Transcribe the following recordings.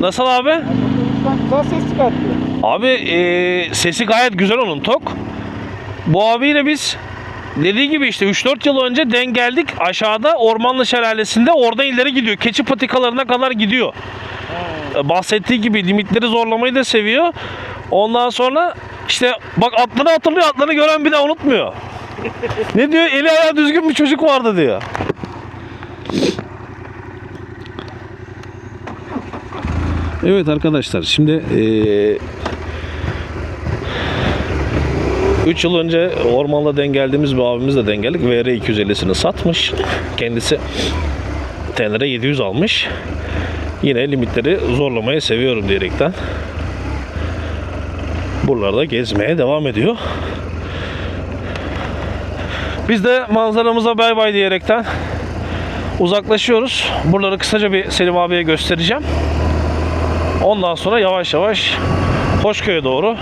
Nasıl abi? Güzel ses çıkartıyor. Abi e, sesi gayet güzel onun tok. Bu abiyle biz dediği gibi işte 3-4 yıl önce denk geldik. Aşağıda Ormanlı Şelalesi'nde oradan ileri gidiyor. Keçi patikalarına kadar gidiyor. E, Bahsettiği gibi limitleri zorlamayı da seviyor. Ondan sonra işte bak atlarını hatırlıyor atlarını gören bir daha unutmuyor. ne diyor? Eli ayağı düzgün bir çocuk vardı diyor. Evet arkadaşlar şimdi eee 3 yıl önce ormanda denk geldiğimiz bir abimizle denk geldik. VR 250'sini satmış. Kendisi Tenere 700 almış. Yine limitleri zorlamayı seviyorum diyerekten. Buralarda gezmeye devam ediyor. Biz de manzaramıza bay bay diyerekten uzaklaşıyoruz. Buraları kısaca bir Selim abiye göstereceğim. Ondan sonra yavaş yavaş Hoşköy'e doğru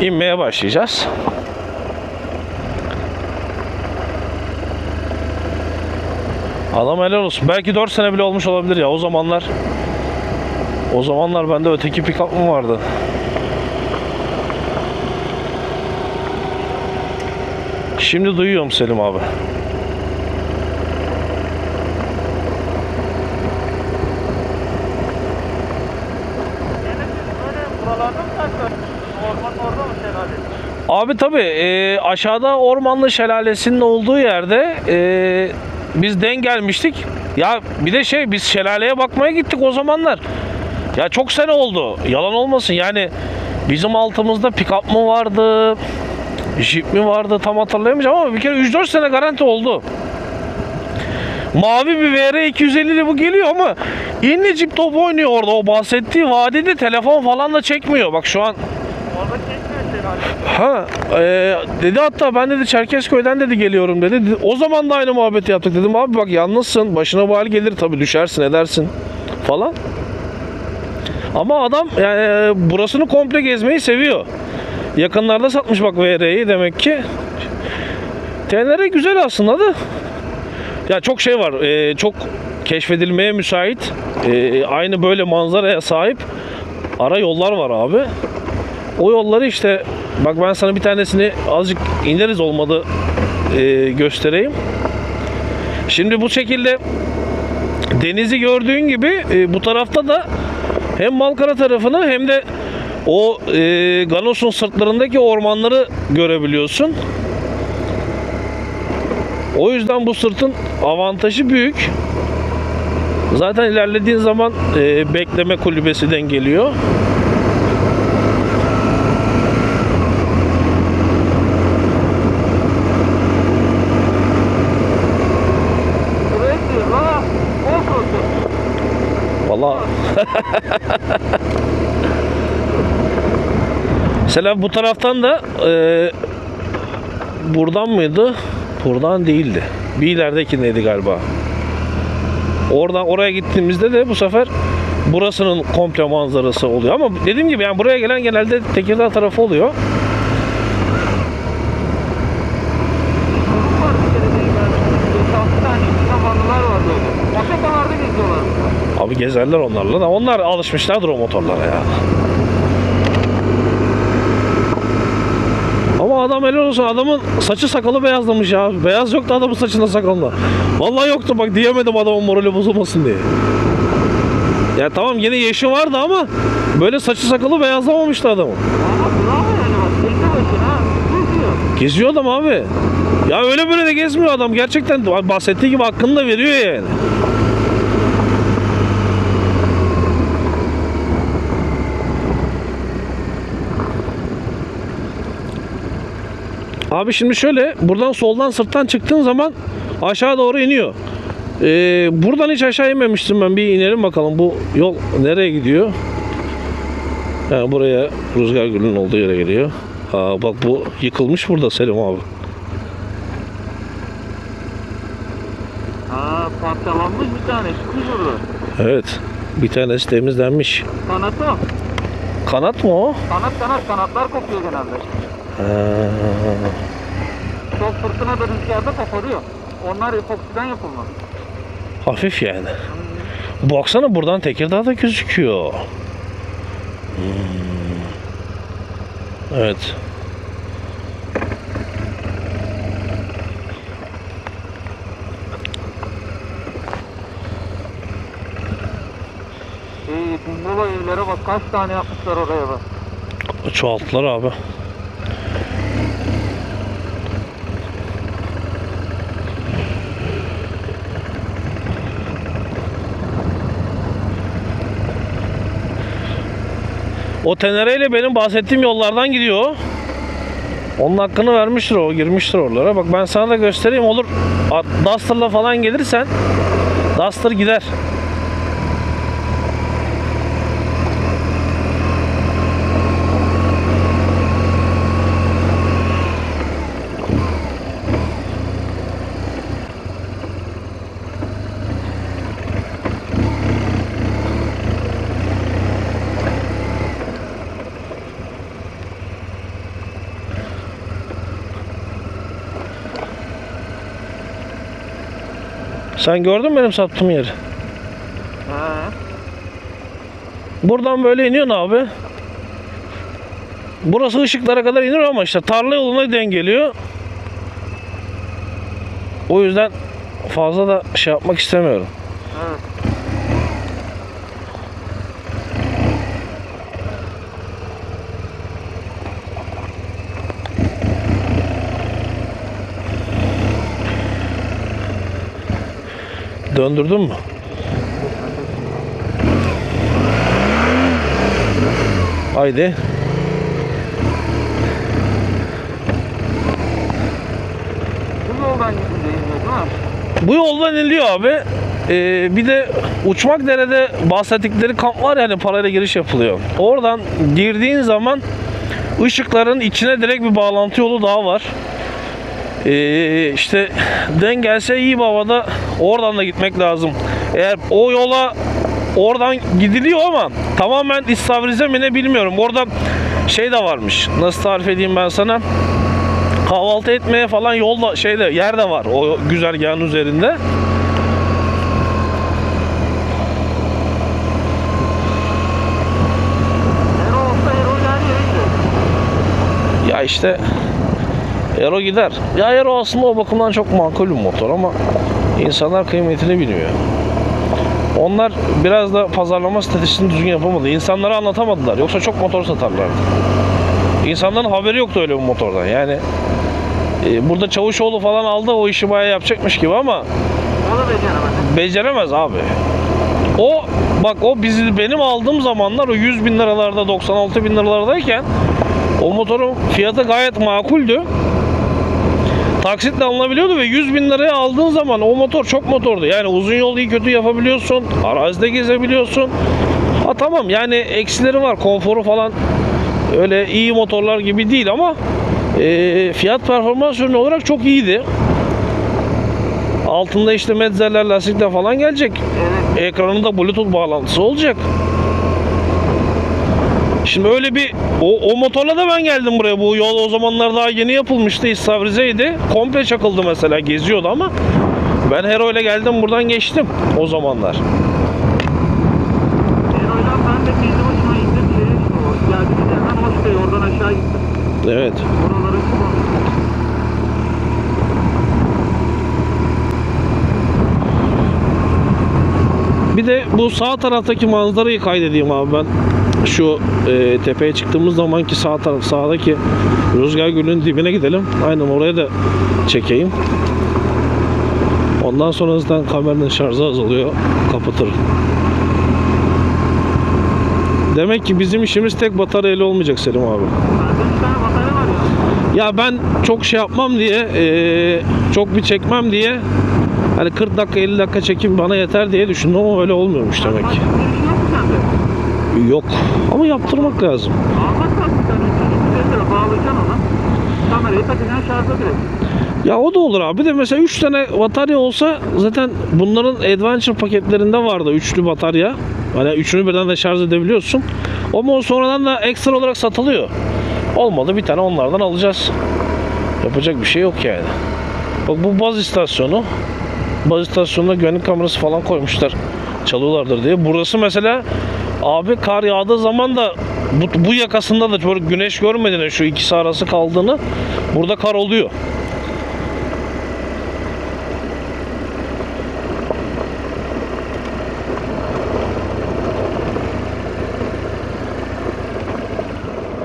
inmeye başlayacağız. Adam helal olsun. Belki 4 sene bile olmuş olabilir ya. O zamanlar o zamanlar bende öteki pick-up vardı? Şimdi duyuyorum Selim abi. Buralarda mı saklar? Orman orada mı şelale? Abi tabi aşağıda Ormanlı Şelalesi'nin olduğu yerde e, biz denk gelmiştik. Ya bir de şey biz şelaleye bakmaya gittik o zamanlar. Ya çok sene oldu. Yalan olmasın yani bizim altımızda pick-up mı vardı? Jeep mi vardı tam hatırlayamayacağım ama bir kere 3-4 sene garanti oldu. Mavi bir VR 250 ile bu geliyor ama yine Jeep top oynuyor orada. O bahsettiği vadide telefon falan da çekmiyor. Bak şu an Orada çekmiyor. Ha, e, dedi hatta ben dedi Çerkezköy'den dedi geliyorum dedi. O zaman da aynı muhabbeti yaptık. Dedim abi bak yalnızsın. Başına bu hal gelir tabii düşersin edersin falan. Ama adam yani e, burasını komple gezmeyi seviyor. Yakınlarda satmış bak VR'yi demek ki. Tenere güzel aslında da. Ya çok şey var. e, çok keşfedilmeye müsait. e, aynı böyle manzaraya sahip ara yollar var abi. O yolları işte bak ben sana bir tanesini azıcık ineriz olmadı e, göstereyim. Şimdi bu şekilde denizi gördüğün gibi e, bu tarafta da hem Malkara tarafını hem de o e, Ganos'un sırtlarındaki ormanları görebiliyorsun. O yüzden bu sırtın avantajı büyük. Zaten ilerlediğin zaman e, bekleme kulübesinden geliyor. Buraya gidiyor ha. Bol olsun. Valla. Mesela bu taraftan da e, buradan mıydı? Buradan değildi. Bir ileridekindeydi galiba. Oradan oraya gittiğimizde de bu sefer burasının komple manzarası oluyor. Ama dediğim gibi yani buraya gelen genelde Tekirdağ tarafı oluyor. Var bir kere benim ben. 5-6 tane zamanlılar var böyle. Paşakalarda geziyorlar. Abi gezerler onlarla da onlar alışmışlardır o motorlara ya. Ama adam helal olsun adamın saçı sakalı beyazlamış ya. Beyaz yoktu adamın saçında sakalında. Vallahi yoktu bak diyemedim adamın morali bozulmasın diye. Ya tamam yine yeşi vardı ama böyle saçı sakalı beyazlamamıştı adamın. Geziyor adam abi. Ya öyle böyle de gezmiyor adam. Gerçekten bahsettiği gibi hakkını da veriyor yani. Abi şimdi şöyle buradan soldan sırttan çıktığın zaman aşağı doğru iniyor. Ee, buradan hiç aşağı inmemiştim ben. Bir inelim bakalım bu yol nereye gidiyor? Yani buraya rüzgar gülünün olduğu yere geliyor. Aa, bak bu yıkılmış burada Selim abi. Ha parçalanmış bir tane. Çıkmış orada. Evet. Bir tanesi temizlenmiş. Kanatı o. Kanat mı o? Kanat kanat kanatlar kopuyor genelde. Çok fırtına da rüzgarda koparıyor. Onlar epoksiden yapılma. hafif yani. Baksana buradan Tekirdağ'da gözüküyor. Hmm. Evet. Ee, bungalov evlere bak kaç tane yapmışlar oraya bak. Çoğalttılar abi. O tenereyle benim bahsettiğim yollardan gidiyor. Onun hakkını vermiştir o, girmiştir oralara. Bak ben sana da göstereyim olur. Duster'la falan gelirsen Duster gider. Sen gördün mü benim sattığım yeri? He. Buradan böyle iniyorsun abi. Burası ışıklara kadar iniyor ama işte tarla yoluna dengeliyor. O yüzden fazla da şey yapmak istemiyorum. Evet. Döndürdün mü? Haydi. Bu yoldan? Bu yoldan iniliyor abi. Ee, bir de uçmak derede bahsettikleri kamp var ya hani parayla giriş yapılıyor. Oradan girdiğin zaman ışıkların içine direkt bir bağlantı yolu daha var. Ee, işte den gelse iyi havada oradan da gitmek lazım. Eğer o yola oradan gidiliyor ama tamamen istavrize mi ne bilmiyorum. Orada şey de varmış. Nasıl tarif edeyim ben sana? Kahvaltı etmeye falan yolda şeyde yer de var o güzergahın üzerinde. Ya işte Aero gider. Ya Aero aslında o bakımdan çok makul bir motor ama insanlar kıymetini bilmiyor. Onlar biraz da pazarlama stratejisini düzgün yapamadı. İnsanlara anlatamadılar. Yoksa çok motor satarlardı. İnsanların haberi yoktu öyle bir motordan. Yani e, burada Çavuşoğlu falan aldı o işi bayağı yapacakmış gibi ama beceremedi. beceremez abi. O bak o bizi benim aldığım zamanlar o 100 bin liralarda 96 bin liralardayken o motorun fiyatı gayet makuldü. Taksitle alınabiliyordu ve 100 bin liraya aldığın zaman o motor çok motordu. Yani uzun yol iyi kötü yapabiliyorsun. Arazide gezebiliyorsun. Ha tamam yani eksileri var. Konforu falan öyle iyi motorlar gibi değil ama e, fiyat performans ürünü olarak çok iyiydi. Altında işte medzeler, lastikler falan gelecek. Ekranında bluetooth bağlantısı olacak. Şimdi öyle bir o, o motorla da ben geldim buraya. Bu yol o zamanlar daha yeni yapılmıştı. İstavrize'ydi. Komple çakıldı mesela. Geziyordu ama ben Hero ile geldim buradan geçtim o zamanlar. Ero'yla ben de kendi başıma indim. İşte o geldiğimiz yerden Hoşbey oradan aşağı gittim. Evet. Oraları kullandım. Bir de bu sağ taraftaki manzarayı kaydedeyim abi ben. Şu e, tepeye çıktığımız zamanki sağ taraf sağdaki Rüzgar Gölü'nün dibine gidelim. Aynen oraya da çekeyim. Ondan sonra zaten kameranın şarjı azalıyor. Kapatırım. Demek ki bizim işimiz tek bataryayla olmayacak Selim abi. Ya ben çok şey yapmam diye, e, çok bir çekmem diye hani 40 dakika 50 dakika çekim bana yeter diye düşündüm ama öyle olmuyormuş demek ki. Yok. Ama yaptırmak lazım. Almak lazım sen. 350 lira bağlayacaksın ona. Kamerayı takacaksın şarja direkt. Ya o da olur abi. Bir de mesela 3 tane batarya olsa zaten bunların Adventure paketlerinde vardı üçlü batarya. Hani üçünü birden de şarj edebiliyorsun. Ama o sonradan da ekstra olarak satılıyor. Olmadı bir tane onlardan alacağız. Yapacak bir şey yok yani. Bak bu baz istasyonu. Baz istasyonuna güvenlik kamerası falan koymuşlar. çalıyorlardır diye. Burası mesela abi kar yağdığı zaman da bu, bu yakasında da böyle güneş görmediğine şu ikisi arası kaldığını burada kar oluyor.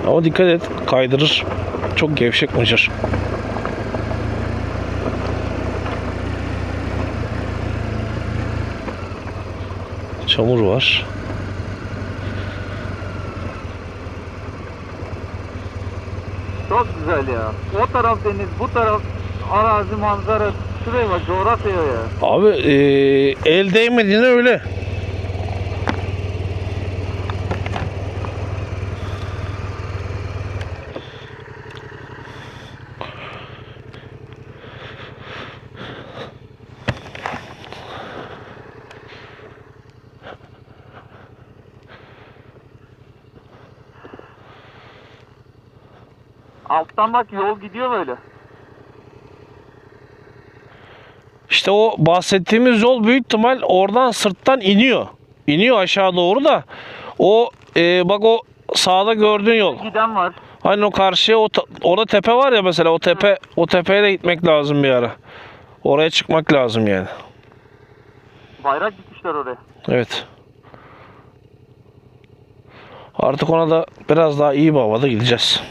Ama dikkat et kaydırır. Çok gevşek mıcır. Çamur var. Çok güzel ya. O taraf deniz, bu taraf arazi manzara. Şuraya bak coğrafya ya. Abi eee el değmediğine öyle. Alttan bak yol gidiyor böyle. İşte o bahsettiğimiz yol büyük ihtimal oradan sırttan iniyor. İniyor aşağı doğru da o eee, bak o sağda gördüğün yol. Giden var. Hani o karşıya o orada tepe var ya mesela o tepe o tepeye de gitmek lazım bir ara. Oraya çıkmak lazım yani. Bayrak dikmişler oraya. Evet. Artık ona da biraz daha iyi bir havada gideceğiz.